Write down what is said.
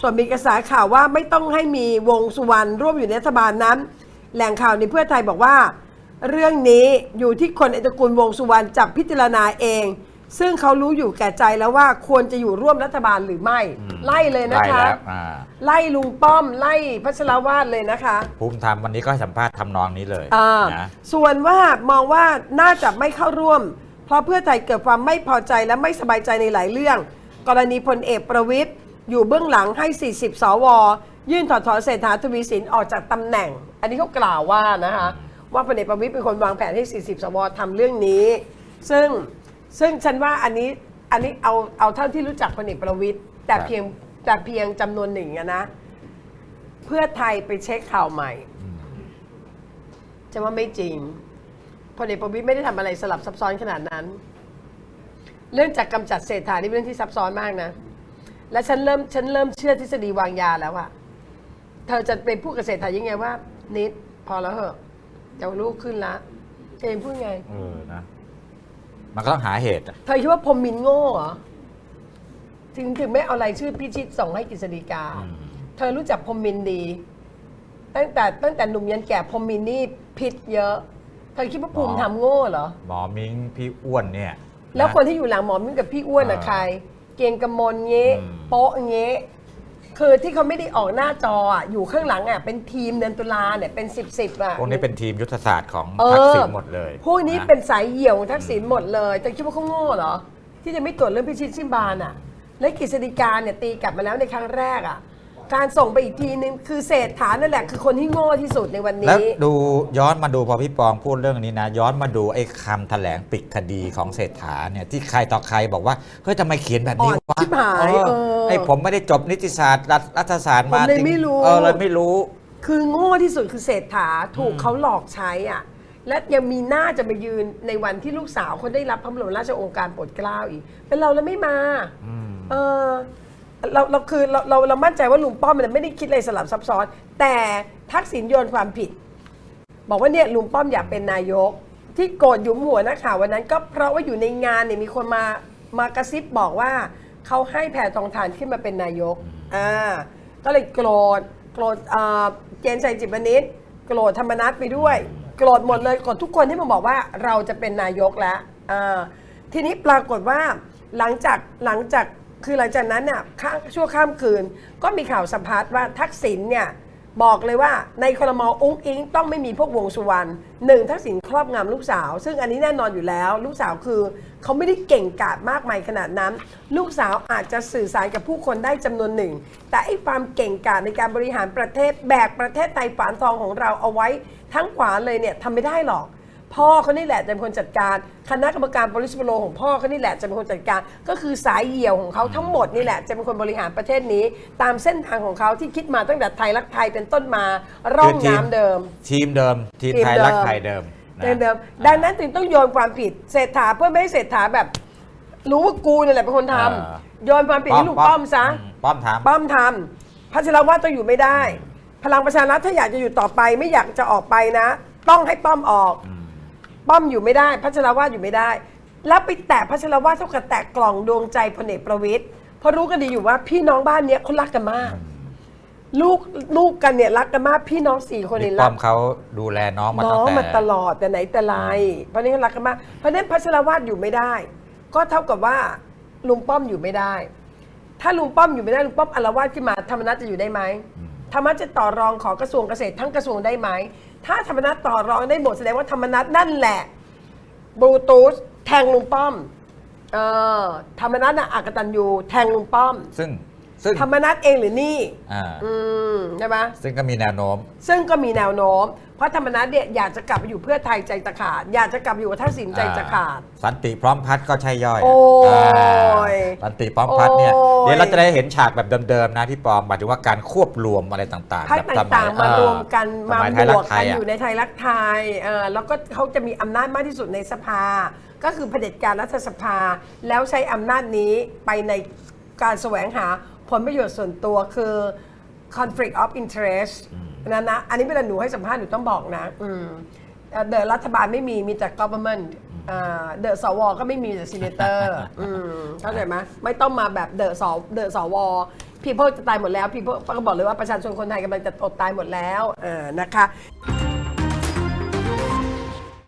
ส่วนมีกระแสข่าวว่าไม่ต้องให้มีวงสุวรรณร่วมอยู่ในรัฐบาลนั้น แหล่งข่าวในเพื่อไทยบอกว่า เรื่องนี้อยู่ที่คนในตระกูลวงสุวรรณจะพิจารณาเอง ซึ่งเขารู้อยู่แก่ใจแล้วว่าควรจะอยู่ร่วมรัฐบาลหรือไม่ ไล่เลยนะไล่คะแล้วอ่าไล่ลุงป้อมไล่พัชรวาดเลยนะคะ ภูมิธรรมวันนี้ก็ให้สัมภาษณ์ทำนองนี้เลยอ่านะ ส่วนว่ามองว่าน่าจะไม่เข้าร่วม เพราะเพื่อไทยเกิดความไม่พอใจและไม่สบายใจในหลายเรื่อง กรณีพลเอกประวิทย์ อยู่เบื้องหลังให้ 40 สว ยื่นถอดถอนเศรษฐาทวีสินออกจากตำแหน่ง อันนี้เขากล่าวว่านะคะว่าพลเอกประวิทย์เป็นคนวางแผนให้ 40 สวทำเรื่องนี้ ซึ่งซึ่งฉันว่าอันนี้อันนี้เอาเอาเท่าที่รู้จักพลเอกประวิทย์แต่เพียงแต่เพียงจำนวนหนึ่งนะ เพื่อไทยไปเช็คข่าวใหม่จะว่าไม่จริงพลเอกประวิตยไม่ได้ทำอะไรสลับซับซ้อนขนาดนั้น เรื่องจากกำจัดเศรษฐานี่เป็นเรื่องที่ซับซ้อนมากนะ และฉันเริ่มฉันเริ่มเชื่อทฤษฎีวางยาแล้วอะเธอจะไปพูดกับเศรษฐายังไงว่า นิดพอแล้วเหอะจะเอาลูกขึ้นละเองพูดไง เออนะ มันก็ต้องหาเหตุอะเธอคิดว่าพรหมมินทร์โง่เหรอถึงถึงไม่เอารายชื่อพิชิตส่งให้กฤษฎีกา อืมเธอรู้จักพรหมมินทร์ดี ตั้งแต่ตั้งแต่หนุ่มยันแก่พรหมมินทร์นี่พิษเยอะ เธอคิดว่าภูมิทำโง่เหรอ หมอมิงพี่อ้วนเนี่ยแล้วะคนที่อยู่หลังหมอมิ้งกับพี่อ้วนอะอ่าใคร เกียงกำมลเงี้ยอืม โป๊ะเงี้ยคือที่เขาไม่ได้ออกหน้าจออะอยู่ข้างหลังอะเป็นทีมเดือนตุลาเนี่ยเป็นสิบสิบอะพวกนี้เป็นทีมยุทธศาสตร์ของเออ ทักษิณหมดเลยพวกนี้ะ เป็นสายเหี่ยวของทักษิณหมดเลย แต่คิดว่าเขาโง่เหรอ ที่จะไม่ตรวจเรื่องพิชิตชิมบานอะและกฤษฎีกาเนี่ยตีกลับมาแล้วในครั้งแรกอะ การส่งไปอีกทีนึงคือเศรษฐานั่นแหละคือคนที่โง่ที่สุดในวันแล้วนี้ ดูย้อนมาดูพอพี่ปองพูดเรื่องนี้นะ ย้อนมาดูไอ้คำแถลงปิดคดีของเศรษฐาเนี่ยที่ใครต่อใครบอกว่าเฮ้ยทำไมเขียนแบบนี้อ่อนวะชิบหายเออเออไอ้ผมไม่ได้จบนิติศาสตร์รัฐรัฐศาสตร์มาผมเลยจงไม่รู้ เออเลยไม่รู้ คือโง่ที่สุดคือเศรษฐาถูกเขาหลอกใช้อะ และยังมีหน้าจะมายืนในวันที่ลูกสาวเขาได้รับพระบรมราชโองการโปรดเกล้าอีก เป็นเราแล้วไม่มาอืมเออ เราเราคือเราเราเรามั่นใจว่าลุงป้อมมันไม่ได้คิดอะไรสลับซับซ้อน แต่ทักษิณโยนความผิด บอกว่าเนี่ยลุงป้อมอยากเป็นนายก ที่โกรธหยุมหัวนักข่าววันนั้น ก็เพราะว่าอยู่ในงานเนี่ยมีคนมามากระซิบบอกว่าเขาให้แพทองทานขึ้นมาเป็นนายกอ่าก็เลยโกรธโกรธเออเจนชัยจิตวณิชโกรธธรรมนัฐไปด้วย โกรธหมดเลยโกรธทุกคนที่มาบอกว่าเราจะเป็นนายกแล้วอ่าทีนี้ปรากฏว่าหลังจากหลังจาก คือหลังจากนั้นเนี่ยข้าชั่วข้ามคืน ก็มีข่าวสัมภาษณ์ว่าทักษิณเนี่ยบอกเลยว่าในครมอุ้งอิงต้องไม่มีพวกวงสุวรรณหนึ่งทักษิณครอบงำลูกสาว ซึ่งอันนี้แน่นอนอยู่แล้ว ลูกสาวคือเขาไม่ได้เก่งกาจมากมายขนาดนั้น ลูกสาวอาจจะสื่อสารกับผู้คนได้จำนวนหนึ่ง แต่ไอ้ความเก่งกาจในการบริหารประเทศแบกประเทศไทยฝานทองของเราเอาไว้ทั้งขวาเลยเนี่ยทำไม่ได้หรอก พ่อเขานี่แหละจะเป็นคนจัดการ คณะกรรมการบริสโลของพ่อเขานี่แหละจะเป็นคนจัดการ ก็คือสายเหี่ยวของเขาทั้งหมดนี่แหละจะเป็นคนบริหารประเทศนี้ ตามเส้นทางของเขาที่คิดมาตั้งแต่ไทยรักไทยเป็นต้นมาร่องคือทีมน้ำเดิม ทีมเดิม ทีมทีมไทยเดิม รักไทยเดิมนะ เดิมเดิมดังนั้นถึงต้องโยนความผิดเศรษฐาเพื่อไม่ให้เศรษฐาแบบ รู้ว่ากูนี่แหละเป็นคนทำโยนความผิดให้ลุงป้อมซะป้อมถาม ป้อมทำพัชรวัตรต้องอยู่ไม่ได้ พลังประชารัฐถ้าอยากจะอยู่ต่อไปไม่อยากจะออกไปนะ ต้องให้ป้อมออก อืม ป้อมอยู่ไม่ได้ พัชรวาทอยู่ไม่ได้ แล้วไปแตะพัชรวาทเท่ากับแตะกล่องดวงใจพลเอกประวิตยเพราะรู้กันดีอยู่ว่าพี่น้องบ้านเนี้ยเขารักกันมาก ลูกลูกกันเนี่ยรักกันมากพี่น้องสี่คนบิ๊เนี่ยกป้รัอก มเขาดูแลน้องมาน้ตั้องงแต่ มาตลอดแต่ไหนแต่ไรเพราะนี้เขารักกันมากเพราะฉะนั้นพัชรวาทอยู่ไม่ได้ ก็เท่ากับว่าลุงป้อมอยู่ไม่ได้ ถ้าลุงป้อมอยู่ไม่ได้ลุงป้อมอารวาสขึ้นมาธรรมนัฐจะอยู่ได้ไหมธรรมนัฐจะต่อรองขอกระทรวงเกษตรทั้งกระทรวงได้ไหม ถ้าธรรมนัตต่อรองได้หมดแสดงว่าธรรมนัตนั่นแหละบลูทูธแทงลุงป้อม เออธรรมนัตน่ะอากตันยูแทงลุงป้อม ซึ่ง ซึ่งธรรมนัฐเองหรือนี่อ่าอืมใช่ไหมซึ่งก็มีแนวโน้ม ซึ่งก็มีแนวโน้ม เพราะธรรมนัฐเนี่ยอยากจะกลับไปอยู่เพื่อไทยใจจะขาด อยากจะกลับไปอยู่กับทักษิณใจจะขาด สันติพร้อมพัฒน์ก็ใช่ย่อยโอ้ยาสันติพร้อมพัฒน์เนี่ย โอ้ย เดี๋ยวเราจะได้เห็นฉากแบบเดิมๆนะพี่ปอมหมายถึงว่าการควบรวมอะไรต่างๆพักแบบสมัยต่างๆมารวมกันสมามัยไทบยรัวกกไทกันยออะยู่ในไทยรักไทยเออแล้วก็เขาจะมีอำนาจมากที่สุดในสภา ก็คือเผด็จการรัฐสภา แล้วใช้อำนาจนี้ไปในการแสวงหา ผลประโยชน์ส่วนตัวคือ conflict of interest นะนะ อันนี้เวลาหนูให้สัมภาษณ์หนูต้องบอกนะอืมเอ่อเดอรัฐบาลไม่มีมีแต่ government เดอะสวก็ไม่มีแต่ซีเนเตอร์เข้าใจไหมไม่ต้องมาแบบเดอะสเดอะสวพี่พจะตายหมดแล้วพี่พก็บอกเลยว่าประชาชนคนไทยกำลังจะอดตายหมดแล้วเออนะคะ